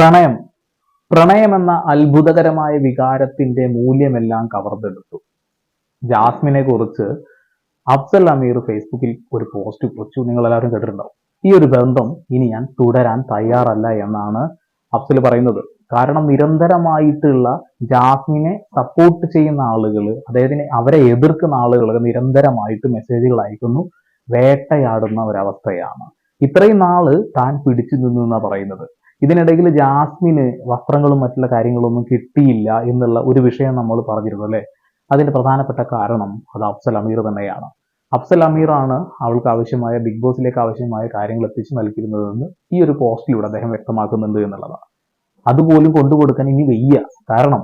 പ്രണയം. പ്രണയമെന്ന അത്ഭുതകരമായ വികാരത്തിന്റെ മൂല്യമെല്ലാം കവർന്നെടുത്തു. ജാസ്മിനെ കുറിച്ച് അഫ്സൽ അമീർ ഫേസ്ബുക്കിൽ ഒരു പോസ്റ്റ് കുറിച്ചു. നിങ്ങൾ എല്ലാവരും കേട്ടിട്ടുണ്ടാവും. ഈ ഒരു ബന്ധം ഇനി ഞാൻ തുടരാൻ തയ്യാറല്ല എന്നാണ് അഫ്സൽ പറയുന്നത്. കാരണം നിരന്തരമായിട്ടുള്ള ജാസ്മിനെ സപ്പോർട്ട് ചെയ്യുന്ന ആളുകൾ അതായത് അവരെ എതിർക്കുന്ന ആളുകൾ നിരന്തരമായിട്ട് മെസ്സേജുകൾ അയക്കുന്നു. വേട്ടയാടുന്ന ഒരവസ്ഥയാണ്. ഇത്രയും നാൾ താൻ പിടിച്ചു നിന്നു എന്നാ പറയുന്നത്. ഇതിനിടയിൽ ജാസ്മിന് വസ്ത്രങ്ങളും മറ്റുള്ള കാര്യങ്ങളൊന്നും കിട്ടിയില്ല എന്നുള്ള ഒരു വിഷയം നമ്മൾ പറഞ്ഞിരുന്നു അല്ലേ? അതിന്റെ പ്രധാനപ്പെട്ട കാരണം അത് അഫ്സൽ അമീർ തന്നെയാണ്. അഫ്സൽ അമീറാണ് അവൾക്ക് ആവശ്യമായ ബിഗ് ബോസിലേക്ക് ആവശ്യമായ കാര്യങ്ങൾ എത്തിച്ചു നൽകിയിരുന്നതെന്ന് ഈ ഒരു പോസ്റ്റിലൂടെ അദ്ദേഹം വ്യക്തമാക്കുന്നുണ്ട് എന്നുള്ളതാണ്. അതുപോലും കൊണ്ടുകൊടുക്കാൻ ഇനി വയ്യ. കാരണം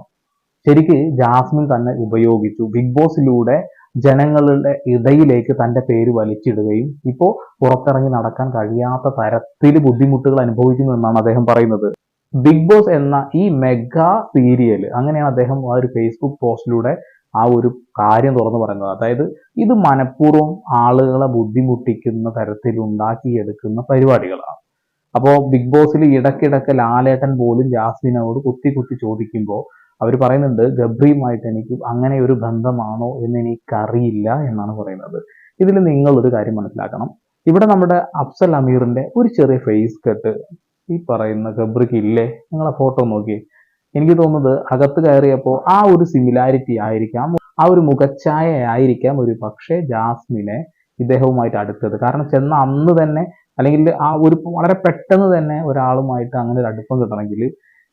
ശരിക്ക് ജാസ്മിൻ തന്നെ ഉപയോഗിച്ചു. ബിഗ് ബോസിലൂടെ ജനങ്ങളുടെ ഇടയിലേക്ക് തന്റെ പേര് വലിച്ചിടുകയും ഇപ്പോൾ പുറത്തിറങ്ങി നടക്കാൻ കഴിയാത്ത തരത്തിൽ ബുദ്ധിമുട്ടുകൾ അനുഭവിക്കുന്നു എന്നാണ് അദ്ദേഹം പറയുന്നത്. ബിഗ് ബോസ് എന്ന ഈ മെഗാ സീരിയൽ അങ്ങനെയാണ് അദ്ദേഹം ആ ഒരു ഫേസ്ബുക്ക് പോസ്റ്റിലൂടെ ആ ഒരു കാര്യം തുറന്നു പറയുന്നത്. അതായത് ഇത് മനഃപൂർവം ആളുകളെ ബുദ്ധിമുട്ടിക്കുന്ന തരത്തിൽ ഉണ്ടാക്കിയെടുക്കുന്ന പരിപാടികളാണ്. അപ്പോൾ ബിഗ് ബോസിൽ ഇടയ്ക്കിടയ്ക്ക് ലാലേട്ടൻ പോലും ജാസ്മിനോട് കുത്തി കുത്തി ചോദിക്കുമ്പോൾ അവർ പറയുന്നുണ്ട് ഗബ്രിയുമായിട്ട് എനിക്ക് അങ്ങനെ ഒരു ബന്ധമാണോ എന്ന് എനിക്കറിയില്ല എന്നാണ് പറയുന്നത്. ഇതിൽ നിങ്ങൾ ഒരു കാര്യം മനസ്സിലാക്കണം. ഇവിടെ നമ്മുടെ അഫ്സൽ അമീറിന്റെ ഒരു ചെറിയ ഫേസ് കട്ട് ഈ പറയുന്ന ഗബ്രിക്ക് ഇല്ലേ? നിങ്ങളെ ഫോട്ടോ നോക്കിയേ. എനിക്ക് തോന്നുന്നത് അകത്ത് കയറിയപ്പോൾ ആ ഒരു സിമിലാരിറ്റി ആയിരിക്കാം ആ ഒരു മുഖച്ഛായ ആയിരിക്കാം ഒരു പക്ഷേ ജാസ്മിനെ ഇദ്ദേഹവുമായിട്ട് അടുത്തത്. കാരണം ചെന്ന അന്ന് തന്നെ അല്ലെങ്കിൽ ആ ഒരു വളരെ പെട്ടെന്ന് തന്നെ ഒരാളുമായിട്ട് അങ്ങനെ ഒരു അടുപ്പം കിട്ടണമെങ്കിൽ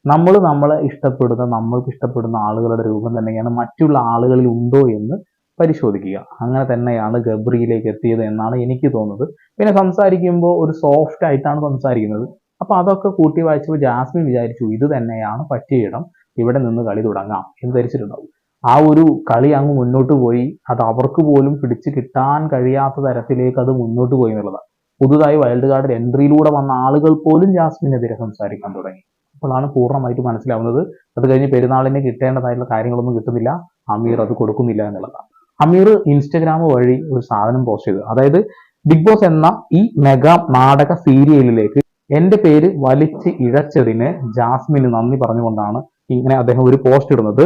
നമ്മൾ നമ്മളെ ഇഷ്ടപ്പെടുന്ന നമ്മൾക്ക് ഇഷ്ടപ്പെടുന്ന ആളുകളുടെ രൂപം തന്നെയാണ് മറ്റുള്ള ആളുകളിൽ ഉണ്ടോ എന്ന് പരിശോധിക്കുക. അങ്ങനെ തന്നെയാണ് ഗബ്രിയിലേക്ക് എത്തിയത് എന്നാണ് എനിക്ക് തോന്നുന്നത്. പിന്നെ സംസാരിക്കുമ്പോൾ ഒരു സോഫ്റ്റ് ആയിട്ടാണ് സംസാരിക്കുന്നത്. അപ്പൊ അതൊക്കെ കൂട്ടി വായിച്ചപ്പോൾ ജാസ്മിൻ വിചാരിച്ചു ഇത് തന്നെയാണ് പറ്റിയ ഇടം ഇവിടെ നിന്ന് കളി തുടങ്ങാം എന്ന് ധരിച്ചിട്ടുണ്ടാവും. ആ ഒരു കളി അങ്ങ് മുന്നോട്ട് പോയി അത് അവർക്ക് പോലും പിടിച്ചു കിട്ടാൻ കഴിയാത്ത തരത്തിലേക്ക് അത് മുന്നോട്ട് പോയി എന്നുള്ളതാണ്. പുതുതായി വൈൽഡ് കാർഡിൽ എൻട്രിയിലൂടെ വന്ന ആളുകൾ പോലും ജാസ്മിനെതിരെ സംസാരിക്കാൻ തുടങ്ങി. അപ്പോഴാണ് പൂർണമായിട്ട് മനസ്സിലാവുന്നത്. അത് കഴിഞ്ഞ് പെരുന്നാളിന് കിട്ടേണ്ടതായിട്ടുള്ള കാര്യങ്ങളൊന്നും കിട്ടുന്നില്ല. അമീർ അത് കൊടുക്കുന്നില്ല എന്നുള്ളതാണ്. അമീർ ഇൻസ്റ്റഗ്രാം വഴി ഒരു സാധനം പോസ്റ്റ് ചെയ്തു. അതായത് ബിഗ് ബോസ് എന്ന ഈ മെഗാ നാടക സീരിയലിലേക്ക് എന്റെ പേര് വലിച്ച് ഇഴച്ചതിന് ജാസ്മിന് നന്ദി പറഞ്ഞുകൊണ്ടാണ് ഇങ്ങനെ അദ്ദേഹം ഒരു പോസ്റ്റ് ഇടുന്നത്.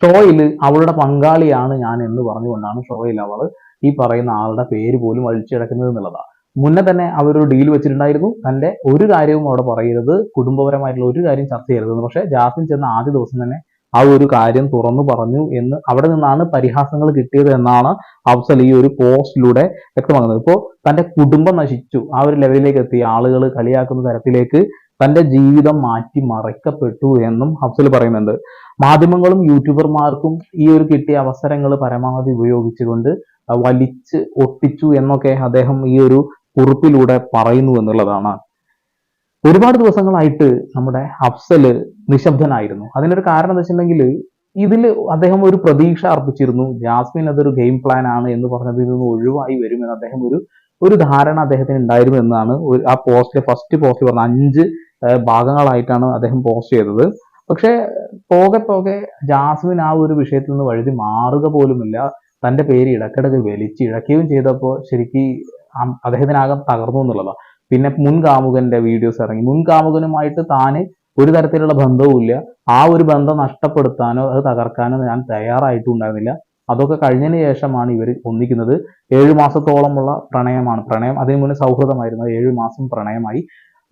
ഷോയിൽ അവളുടെ പങ്കാളിയാണ് ഞാൻ എന്ന് പറഞ്ഞുകൊണ്ടാണ് ഷോയിൽ അവൾ ഈ പറയുന്ന ആളുടെ പേര് പോലും വലിച്ചിഴക്കുന്നത് എന്നുള്ളതാണ്. മുന്നേ തന്നെ അവരൊരു ഡീൽ വെച്ചിട്ടുണ്ടായിരുന്നു. തന്റെ ഒരു കാര്യവും അവിടെ പറയരുത്. കുടുംബപരമായിട്ടുള്ള ഒരു കാര്യം ചർച്ച ചെയ്യരുതെന്ന് പക്ഷേ ജാസിൻ ചെന്ന ആദ്യ ദിവസം തന്നെ ആ ഒരു കാര്യം തുറന്നു പറഞ്ഞു എന്ന് അവിടെ നിന്നാണ് പരിഹാസങ്ങൾ കിട്ടിയത് എന്നാണ് അഫ്സൽ ഈ ഒരു പോസ്റ്റിലൂടെ വ്യക്തമാക്കുന്നത് ഇപ്പോൾ തന്റെ കുടുംബം നശിച്ചു. ആ ഒരു ലെവലിലേക്ക് എത്തി. ആളുകൾ കളിയാക്കുന്ന തരത്തിലേക്ക് തന്റെ ജീവിതം മാറ്റി മറയ്ക്കപ്പെട്ടു എന്നും അഫ്സൽ പറയുന്നുണ്ട്. മാധ്യമങ്ങളും യൂട്യൂബർമാർക്കും ഈ ഒരു കിട്ടിയ അവസരങ്ങൾ പരമാവധി ഉപയോഗിച്ചുകൊണ്ട് വലിച്ച് ഒട്ടിച്ചു എന്നൊക്കെ അദ്ദേഹം ഈ ഒരു കുറിപ്പിലൂടെ പറയുന്നു എന്നുള്ളതാണ്. ഒരുപാട് ദിവസങ്ങളായിട്ട് നമ്മുടെ അഫ്സൽ നിശബ്ദനായിരുന്നു. അതിനൊരു കാരണം എന്ന് വെച്ചിട്ടുണ്ടെങ്കിൽ ഇതിൽ അദ്ദേഹം ഒരു പ്രതീക്ഷ അർപ്പിച്ചിരുന്നു. ജാസ്മിൻ അതൊരു ഗെയിം പ്ലാൻ ആണ് എന്ന് പറഞ്ഞതിൽ നിന്ന് ഒഴിവായി വരുമെന്ന് അദ്ദേഹം ഒരു ഒരു ധാരണ അദ്ദേഹത്തിന് ഉണ്ടായിരുന്നു എന്നാണ് ആ പോസ്റ്റിലെ ഫസ്റ്റ് പോസ്റ്റ് പറഞ്ഞ അഞ്ച് ഭാഗങ്ങളായിട്ടാണ് അദ്ദേഹം പോസ്റ്റ് ചെയ്തത്. പക്ഷേ പോകെ പോകെ ജാസ്മിൻ ആ ഒരു വിഷയത്തിൽ നിന്ന് വഴുതി മാറുക പോലുമില്ല. തന്റെ പേര് ഇടക്കിടക്ക് വലിച്ച് ഇഴക്കുകയും ചെയ്തപ്പോൾ ശരിക്ക് അദ്ദേഹത്തിനാകെ തകർന്നു എന്നുള്ളതാണ് പിന്നെ മുൻകാമുകന്റെ വീഡിയോസ് ഇറങ്ങി. മുൻകാമുകനുമായിട്ട് താന് ഒരു തരത്തിലുള്ള ബന്ധവുമില്ല. ആ ഒരു ബന്ധം നഷ്ടപ്പെടുത്താനോ അത് തകർക്കാനോ ഞാൻ തയ്യാറായിട്ടുണ്ടായിരുന്നില്ല. അതൊക്കെ കഴിഞ്ഞതിന് ശേഷമാണ് ഇവർ ഒന്നിക്കുന്നത്. ഏഴു മാസത്തോളമുള്ള പ്രണയമാണ്. പ്രണയം അതിനു മുന്നേ സൗഹൃദമായിരുന്നു. ഏഴു മാസം പ്രണയമായി.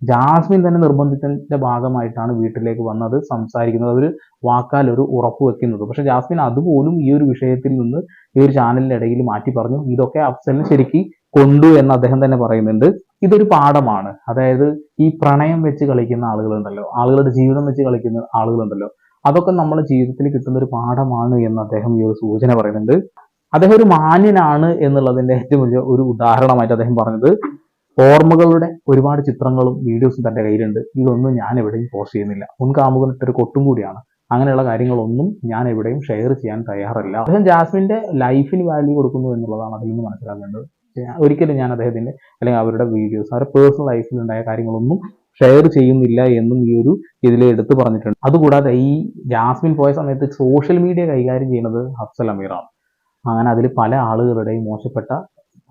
ജാസ്മിൻ തന്നെ നിർബന്ധത്തിന്റെ ഭാഗമായിട്ടാണ് വീട്ടിലേക്ക് വന്നത് സംസാരിക്കുന്നത്. അവർ വാക്കാൽ ഒരു ഉറപ്പ് വെക്കുന്നത്. പക്ഷെ ജാസ്മിൻ അതുപോലും ഈ ഒരു വിഷയത്തിൽ നിന്ന് ഈ ഒരു ചാനലിന്റെ ഇടയിൽ മാറ്റി പറഞ്ഞു. ഇതൊക്കെ അഫ്സലിന് ശരിക്ക് കൊണ്ടു എന്ന് അദ്ദേഹം തന്നെ പറയുന്നുണ്ട്. ഇതൊരു പാഠമാണ്. അതായത് ഈ പ്രണയം വെച്ച് കളിക്കുന്ന ആളുകളുണ്ടല്ലോ. ആളുകളുടെ ജീവിതം വെച്ച് കളിക്കുന്ന ആളുകളുണ്ടല്ലോ. അതൊക്കെ നമ്മുടെ ജീവിതത്തിൽ കിട്ടുന്ന ഒരു പാഠമാണ് എന്ന് അദ്ദേഹം ഈ ഒരു സൂചന പറയുന്നുണ്ട്. അദ്ദേഹം ഒരു മാന്യനാണ് എന്നുള്ളതിന്റെ ഏറ്റവും വലിയ ഒരു ഉദാഹരണമായിട്ട് അദ്ദേഹം പറഞ്ഞത്. ഓർമ്മകളുടെ ഒരുപാട് ചിത്രങ്ങളും വീഡിയോസും തന്റെ കയ്യിലുണ്ട്. ഇതൊന്നും ഞാൻ എവിടെയും പോസ്റ്റ് ചെയ്യുന്നില്ല. മുൻ കാമുകനിട്ടൊരു കൊട്ടും കൂടിയാണ്. അങ്ങനെയുള്ള കാര്യങ്ങളൊന്നും ഞാൻ എവിടെയും ഷെയർ ചെയ്യാൻ തയ്യാറല്ല. അദ്ദേഹം ജാസ്മിന്റെ ലൈഫിന് വാല്യൂ കൊടുക്കുന്നു എന്നുള്ളതാണ് അതിൽ നിന്ന് മനസ്സിലാക്കേണ്ടത്. ഒരിക്കലും ഞാൻ അദ്ദേഹത്തിന്റെ അല്ലെങ്കിൽ അവരുടെ വീഡിയോസ് അവരുടെ പേഴ്സണൽ ലൈഫിൽ ഉണ്ടായ കാര്യങ്ങളൊന്നും ഷെയർ ചെയ്യുന്നില്ല എന്നും ഈ ഒരു ഇതിൽ എടുത്തു പറഞ്ഞിട്ടുണ്ട്. അതുകൂടാതെ ഈ ജാസ്മിൻ പോയ സമയത്ത് സോഷ്യൽ മീഡിയ കൈകാര്യം ചെയ്യുന്നത് അഫ്സൽ അമീറാണ്. അങ്ങനെ അതിൽ പല ആളുകളുടെയും മോശപ്പെട്ട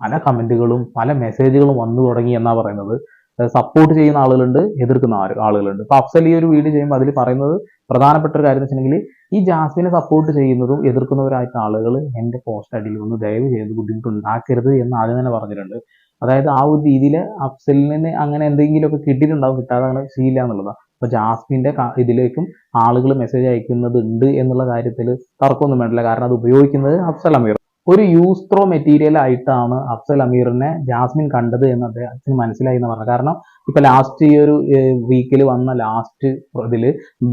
പല കമന്റുകളും പല മെസ്സേജുകളും വന്നു തുടങ്ങി എന്നാണ് പറയുന്നത്. സപ്പോർട്ട് ചെയ്യുന്ന ആളുകളുണ്ട് എതിർക്കുന്ന ആളുകളുണ്ട്. അപ്പൊ അഫ്സൽ ഈ ഒരു വീഡിയോ ചെയ്യുമ്പോൾ അതിൽ പറയുന്നത് പ്രധാനപ്പെട്ട ഒരു കാര്യം എന്ന് വെച്ചിട്ടുണ്ടെങ്കിൽ ഈ ജാസ്മിനെ സപ്പോർട്ട് ചെയ്യുന്നതും എതിർക്കുന്നവരായിട്ട് ആളുകൾ എന്റെ പോസ്റ്റ് അടിയിൽ വന്ന് ദയവ് ചെയ്ത് ബുദ്ധിമുട്ടുണ്ടാക്കരുത് എന്ന് ആദ്യം തന്നെ പറഞ്ഞിട്ടുണ്ട്. അതായത് ആ ഒരു രീതിയിൽ അഫ്സലിന് അങ്ങനെ എന്തെങ്കിലുമൊക്കെ കിട്ടിയിട്ടുണ്ടാവും കിട്ടാതെ അങ്ങനെ ശീല എന്നുള്ളതാണ് അപ്പോൾ ജാസ്മിന്റെ ഇതിലേക്കും ആളുകൾ മെസ്സേജ് അയക്കുന്നത് ഉണ്ട് എന്നുള്ള കാര്യത്തിൽ തർക്കമൊന്നും വേണ്ടില്ല. കാരണം അത് ഉപയോഗിക്കുന്നത് അഫ്സൽ അമീർ ഒരു യൂസ് ത്രോ മെറ്റീരിയൽ ആയിട്ടാണ് അഫ്സൽ അമീറിനെ ജാസ്മിൻ കണ്ടത് എന്ന് അദ്ദേഹത്തിന് മനസ്സിലായി എന്ന് പറഞ്ഞു. കാരണം ഇപ്പൊ ലാസ്റ്റ് ഈ ഒരു വീക്കിൽ വന്ന ലാസ്റ്റ് ഇതിൽ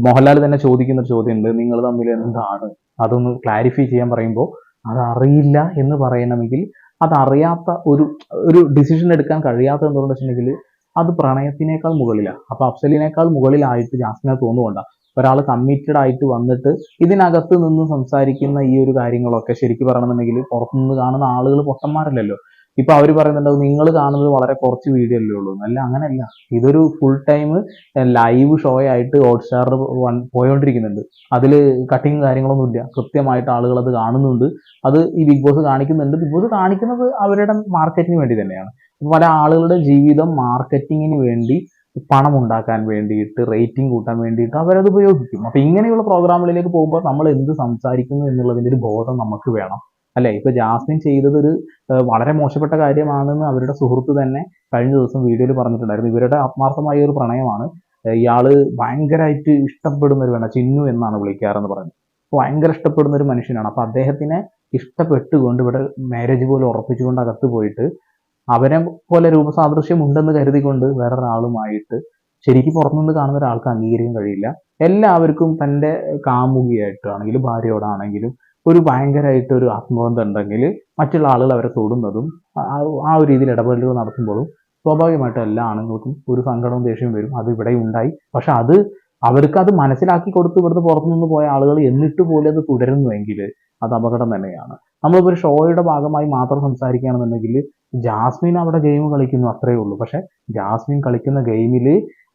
മോഹൻലാൽ തന്നെ ചോദിക്കുന്ന ഒരു ചോദ്യമുണ്ട്. നിങ്ങൾ തമ്മിൽ എന്താണ്? അതൊന്ന് ക്ലാരിഫൈ ചെയ്യാൻ പറയുമ്പോൾ അത് അറിയില്ല എന്ന് പറയണമെങ്കിൽ അതറിയാത്ത ഒരു ഒരു ഡിസിഷൻ എടുക്കാൻ കഴിയാത്ത എന്ന് വെച്ചിട്ടുണ്ടെങ്കിൽ അത് പ്രണയത്തിനേക്കാൾ മുകളിലാണ് അപ്പൊ അഫ്സലിനേക്കാൾ മുകളിലായിട്ട് ജാസ്മിനെ തോന്നുകൊണ്ട ഒരാൾ കമ്മിറ്റഡ് ആയിട്ട് വന്നിട്ട് ഇതിനകത്ത് നിന്ന് സംസാരിക്കുന്ന ഈ ഒരു കാര്യങ്ങളൊക്കെ ശരിക്കും പറയണമെന്നുണ്ടെങ്കിൽ പുറത്തുനിന്ന് കാണുന്ന ആളുകൾ പൊട്ടന്മാരല്ലല്ലോ. ഇപ്പൊ അവർ പറയുന്നുണ്ടാവും നിങ്ങൾ കാണുന്നത് വളരെ കുറച്ച് വീഡിയോ അല്ലേ ഉള്ളൂ. അല്ല അങ്ങനെയല്ല. ഇതൊരു ഫുൾ ടൈം ലൈവ് ഷോ ആയിട്ട് ഹോട്ട്സ്റ്റാർ പോയോണ്ടിരിക്കുന്നുണ്ട്. അതിൽ കട്ടിങ് കാര്യങ്ങളൊന്നും ഇല്ല കൃത്യമായിട്ട് ആളുകൾ അത് കാണുന്നുണ്ട്. അത് ഈ ബിഗ് ബോസ് കാണിക്കുന്നുണ്ട്. ബിഗ് ബോസ് കാണിക്കുന്നത് അവരുടെ മാർക്കറ്റിന് വേണ്ടി തന്നെയാണ്. പല ആളുകളുടെ ജീവിതം മാർക്കറ്റിങ്ങിന് വേണ്ടി പണം ഉണ്ടാക്കാൻ വേണ്ടിയിട്ട് റേറ്റിംഗ് കൂട്ടാൻ വേണ്ടിയിട്ട് അവരത് ഉപയോഗിക്കും. അപ്പൊ ഇങ്ങനെയുള്ള പ്രോഗ്രാമുകളിലേക്ക് പോകുമ്പോൾ നമ്മൾ എന്ത് സംസാരിക്കുന്നു എന്നുള്ളതിന്റെ ഒരു ബോധം നമുക്ക് വേണം. അല്ലെ? ഇപ്പൊ ജാസ്മിൻ ചെയ്തത് ഒരു വളരെ മോശപ്പെട്ട കാര്യമാണെന്ന് അവരുടെ സുഹൃത്ത് തന്നെ കഴിഞ്ഞ ദിവസം വീഡിയോയിൽ പറഞ്ഞിട്ടുണ്ടായിരുന്നു. ഇവരുടെ ആത്മാർത്ഥമായ ഒരു പ്രണയമാണ്. ഇയാൾ ഭയങ്കരമായിട്ട് ഇഷ്ടപ്പെടുന്ന ഒരു വേണം ചിന്നു എന്നാണ് വിളിക്കാറെന്ന് പറയുന്നത്. ഭയങ്കര ഇഷ്ടപ്പെടുന്ന ഒരു മനുഷ്യനാണ്. അപ്പൊ അദ്ദേഹത്തിനെ ഇഷ്ടപ്പെട്ടുകൊണ്ട് ഇവിടെ മാരേജ് പോലെ ഉറപ്പിച്ചുകൊണ്ട് അകത്ത് പോയിട്ട് അവരെ പോലെ രൂപസാദൃശ്യം ഉണ്ടെന്ന് കരുതിക്കൊണ്ട് വേറൊരാളുമായിട്ട് ശരിക്കും പുറത്തുനിന്ന് കാണുന്ന ഒരാൾക്ക് അംഗീകരിക്കാൻ കഴിയില്ല. എല്ലാവർക്കും തന്റെ കാമുകിയായിട്ടാണെങ്കിലും ഭാര്യയോടാണെങ്കിലും ഒരു ഭയങ്കരമായിട്ട് ഒരു ആത്മബന്ധം ഉണ്ടെങ്കിൽ മറ്റുള്ള ആളുകൾ അവരെ തൊടുന്നതും ആ- ഒരു രീതിയിൽ ഇടപെടലുകൾ നടത്തുമ്പോഴും സ്വാഭാവികമായിട്ടും എല്ലാ ആണുങ്ങൾക്കും ഒരു സങ്കടവും ദേഷ്യവും വരും. അത് ഇവിടെ ഉണ്ടായി. പക്ഷെ അത് അവർക്ക് അത് മനസ്സിലാക്കി കൊടുത്ത് ഇവിടുന്ന് പുറത്തുനിന്ന് പോയ ആളുകൾ എന്നിട്ട് പോലും അത് തുടരുന്നുവെങ്കിൽ അത് അപകടം തന്നെയാണ്. നമ്മളിപ്പോൾ ഒരു ഷോയുടെ ഭാഗമായി മാത്രം സംസാരിക്കുകയാണെന്നുണ്ടെങ്കിൽ ജാസ്മിൻ അവിടെ ഗെയിം കളിക്കുന്നു അത്രയേ ഉള്ളൂ. പക്ഷെ ജാസ്മിൻ കളിക്കുന്ന ഗെയിമിൽ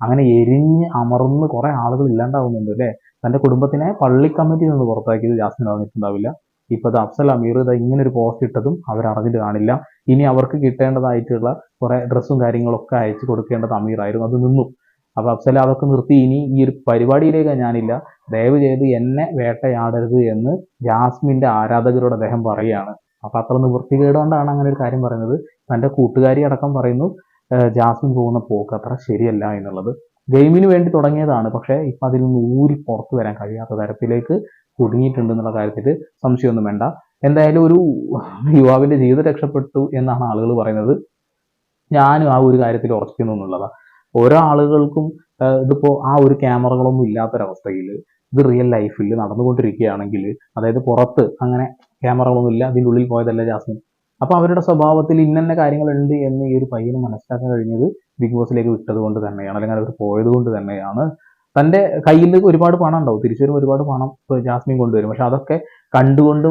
അങ്ങനെ എരിഞ്ഞ് അമർന്ന് കുറെ ആളുകൾ ഇല്ലാണ്ടാവുന്നുണ്ട് അല്ലേ? തന്റെ കുടുംബത്തിനെ പള്ളി കമ്മിറ്റിയിൽ നിന്ന് പുറത്താക്കിയത് ജാസ്മിൻ അറിഞ്ഞിട്ടുണ്ടാവില്ല. ഇപ്പൊ ഇത് അഫ്സൽ അമീർ ഇത് ഇങ്ങനെ ഒരു പോസ്റ്റ് ഇട്ടതും അവർ അറിഞ്ഞിട്ട് കാണില്ല. ഇനി അവർക്ക് കിട്ടേണ്ടതായിട്ടുള്ള കുറെ ഡ്രസ്സും കാര്യങ്ങളൊക്കെ അയച്ചു കൊടുക്കേണ്ടത് അമീറായിരുന്നു അത് നിന്നു. അപ്പൊ അഫ്സൽ അതൊക്കെ നിർത്തി. ഇനി ഈ ഒരു പരിപാടിയിലേക്ക് ഞാനില്ല. ദയവ് ചെയ്ത് എന്നെ വേട്ടയാടരുത് എന്ന് ജാസ്മിന്റെ ആരാധകരോട് അദ്ദേഹം പറയുകയാണ്. അപ്പൊ അത്ര നിവൃത്തികേട് കൊണ്ടാണ് അങ്ങനെ ഒരു കാര്യം പറയുന്നത്. തന്റെ കൂട്ടുകാരി അടക്കം പറയുന്നു ജാസ്മിൻ പോകുന്ന പോക്ക് അത്ര ശരിയല്ല എന്നുള്ളത്. ഗെയിമിന് വേണ്ടി തുടങ്ങിയതാണ് പക്ഷേ ഇപ്പൊ അതിൽ നിന്ന് ഊരി പുറത്തു വരാൻ കഴിയാത്ത തരത്തിലേക്ക് കുടുങ്ങിയിട്ടുണ്ട് എന്നുള്ള കാര്യത്തിൽ സംശയമൊന്നും വേണ്ട. എന്തായാലും ഒരു യുവാവിന്റെ ജീവിതം രക്ഷപ്പെട്ടു എന്നാണ് ആളുകൾ പറയുന്നത്. ഞാനും ആ ഒരു കാര്യത്തിൽ ഉറച്ചിരുന്നു എന്നുള്ളതാണ് ഓരോ ആളുകൾക്കും ഇതിപ്പോ ആ ഒരു ക്യാമറകളൊന്നും ഇല്ലാത്തൊരവസ്ഥയിൽ ഇത് റിയൽ ലൈഫിൽ നടന്നുകൊണ്ടിരിക്കുകയാണെങ്കിൽ അതായത് പുറത്ത് അങ്ങനെ ക്യാമറകളൊന്നും ഇല്ല അതിന്റെ ഉള്ളിൽ പോയതല്ല ജാസ്മിൻ. അപ്പൊ അവരുടെ സ്വഭാവത്തിൽ ഇന്നന്ന കാര്യങ്ങളുണ്ട് എന്ന് ഈ ഒരു പയ്യന് മനസ്സിലാക്കാൻ കഴിഞ്ഞത് ബിഗ് ബോസിലേക്ക് വിട്ടത് കൊണ്ട് തന്നെയാണ്. അല്ലെങ്കിൽ അവർ പോയത് കൊണ്ട് തന്നെയാണ്. തന്റെ കയ്യിൽ ഒരുപാട് പണം ഉണ്ടാവും. തിരിച്ചു ഒരുപാട് പണം ജാസ്മിൻ കൊണ്ടുവരും. പക്ഷെ അതൊക്കെ കണ്ടുകൊണ്ട്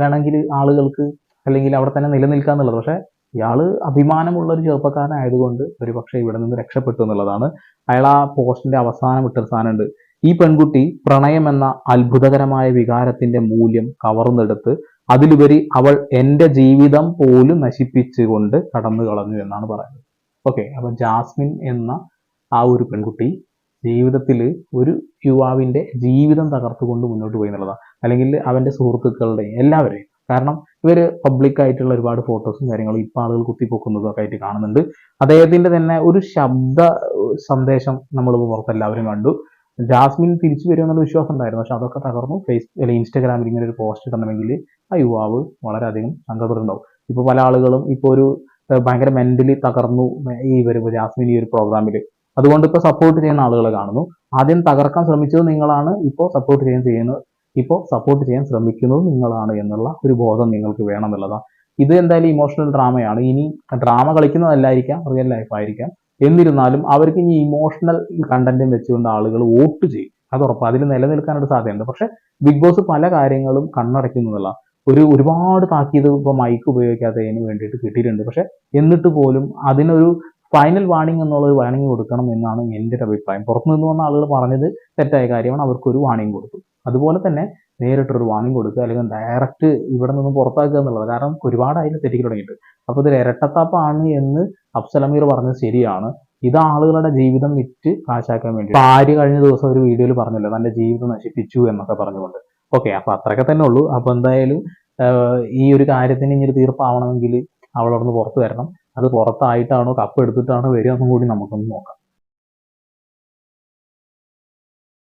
വേണമെങ്കിൽ ആളുകൾക്ക് അല്ലെങ്കിൽ അവിടെ തന്നെ നിലനിൽക്കുക എന്നുള്ളത്. പക്ഷെ ഇയാൾ അഭിമാനമുള്ള ഒരു ചെറുപ്പക്കാരനായതുകൊണ്ട് ഒരു പക്ഷേ ഇവിടെ നിന്ന് രക്ഷപ്പെട്ടു എന്നുള്ളതാണ്. അയാൾ ആ പോസ്റ്റിന്റെ അവസാനം ഇട്ടൊരു സാധനമുണ്ട്. ഈ പെൺകുട്ടി പ്രണയം എന്ന അത്ഭുതകരമായ വികാരത്തിന്റെ മൂല്യം കവർന്നെടുത്ത് അതിലുപരി അവൾ എന്റെ ജീവിതം പോലും നശിപ്പിച്ചുകൊണ്ട് കടന്നു കളഞ്ഞു എന്നാണ് പറയുന്നത്. ഓക്കെ അപ്പൊ ജാസ്മിൻ എന്ന ആ ഒരു പെൺകുട്ടി ജീവിതത്തിൽ ഒരു യുവാവിന്റെ ജീവിതം തകർത്തുകൊണ്ട് മുന്നോട്ട് പോയി എന്നുള്ളതാണ് അല്ലെങ്കിൽ അവന്റെ സുഹൃത്തുക്കളുടെയും എല്ലാവരെയും. കാരണം ഇവർ പബ്ലിക്കായിട്ടുള്ള ഒരുപാട് ഫോട്ടോസും കാര്യങ്ങളും ഇപ്പൊ ആളുകൾ കുത്തിപ്പൊക്കുന്നതൊക്കെ ആയിട്ട് കാണുന്നുണ്ട്. അദ്ദേഹത്തിന്റെ തന്നെ ഒരു ശബ്ദ സന്ദേശം നമ്മൾ പുറത്തെല്ലാവരും കണ്ടു. ജാസ്മിൻ തിരിച്ചു വരുമെന്നുള്ള വിശ്വാസം ഉണ്ടായിരുന്നു പക്ഷെ അതൊക്കെ തകർന്നു. ഫേസ് അല്ലെങ്കിൽ ഇൻസ്റ്റാഗ്രാമിൽ ഇങ്ങനെ ഒരു പോസ്റ്റ് ഇടണമെങ്കിൽ ആ യുവാവ് വളരെയധികം സങ്കടപ്പെടുണ്ടാവും ഇപ്പൊ പല ആളുകളും ഇപ്പൊ ഒരു ഭയങ്കര മെന്റലി തകർന്നു ഈ വരുമ്പോൾ ജാസ്മിൻ ഈ ഒരു പ്രോഗ്രാമിൽ അതുകൊണ്ട് ഇപ്പൊ സപ്പോർട്ട് ചെയ്യുന്ന ആളുകളെ കാണുന്നു. ആദ്യം തകർക്കാൻ ശ്രമിച്ചത് നിങ്ങളാണ്. ഇപ്പോൾ സപ്പോർട്ട് ചെയ്യാൻ ചെയ്യുന്നത് ഇപ്പോൾ സപ്പോർട്ട് ചെയ്യാൻ ശ്രമിക്കുന്നത് നിങ്ങളാണ് എന്നുള്ള ഒരു ബോധം നിങ്ങൾക്ക് വേണം എന്നുള്ളതാണ്. ഇത് എന്തായാലും ഇമോഷണൽ ഡ്രാമയാണ് ഇനി ഡ്രാമ കളിക്കുന്നതല്ലായിരിക്കാം റിയൽ ലൈഫ് ആയിരിക്കാം. എന്നിരുന്നാലും അവർക്ക് ഇനി ഇമോഷണൽ കണ്ടന്റും വെച്ചുകൊണ്ട് ആളുകൾ വോട്ട് ചെയ്യും. അത് ഉറപ്പ് അതിൽ നിലനിൽക്കാനൊരു സാധ്യതയുണ്ട്. പക്ഷെ ബിഗ് ബോസ് പല കാര്യങ്ങളും കണ്ണടയ്ക്കുന്നതല്ല. ഒരു ഒരുപാട് താക്കീത് ഇപ്പോൾ മൈക്ക് ഉപയോഗിക്കാത്തതിന് വേണ്ടിയിട്ട് കിട്ടിയിട്ടുണ്ട്. പക്ഷെ എന്നിട്ട് പോലും അതിനൊരു ഫൈനൽ വാണിംഗ് എന്നുള്ളത് വാണിംഗ് കൊടുക്കണം എന്നാണ് എന്റെ ഒരു അഭിപ്രായം. പുറത്തുനിന്ന് വന്ന ആളുകൾ പറഞ്ഞത് തെറ്റായ കാര്യമാണ്. അവർക്കൊരു വാണിംഗ് കൊടുത്തു. അതുപോലെ തന്നെ നേരിട്ടൊരു വാണിംഗ് കൊടുക്കുക അല്ലെങ്കിൽ ഡയറക്റ്റ് ഇവിടെ നിന്നും പുറത്താക്കുക എന്നുള്ളത്. കാരണം ഒരുപാട് അതിൽ തെറ്റിക്ക് തുടങ്ങിയിട്ട് അപ്പോൾ ഇതൊരു ഇരട്ടത്താപ്പാണ് എന്ന് അഫ്സൽ അമീർ പറഞ്ഞത് ശരിയാണ്. ഇത് ആളുകളുടെ ജീവിതം വിറ്റ് കാശാക്കാൻ വേണ്ടി ഭാര്യ കഴിഞ്ഞ ദിവസം ഒരു വീഡിയോയിൽ പറഞ്ഞല്ലോ തന്റെ ജീവിതം നശിപ്പിച്ചു എന്നൊക്കെ പറഞ്ഞുകൊണ്ട്. ഓക്കെ അപ്പൊ അത്രയൊക്കെ തന്നെ ഉള്ളൂ. അപ്പൊ എന്തായാലും ഈ ഒരു കാര്യത്തിന് ഇനി ഒരു തീർപ്പാവണമെങ്കിൽ അവളോടൊന്ന് പുറത്ത് വരണം. അത് പുറത്തായിട്ടാണോ കപ്പ് എടുത്തിട്ടാണോ വരിക എന്നും കൂടി നമുക്കൊന്ന് നോക്കാം.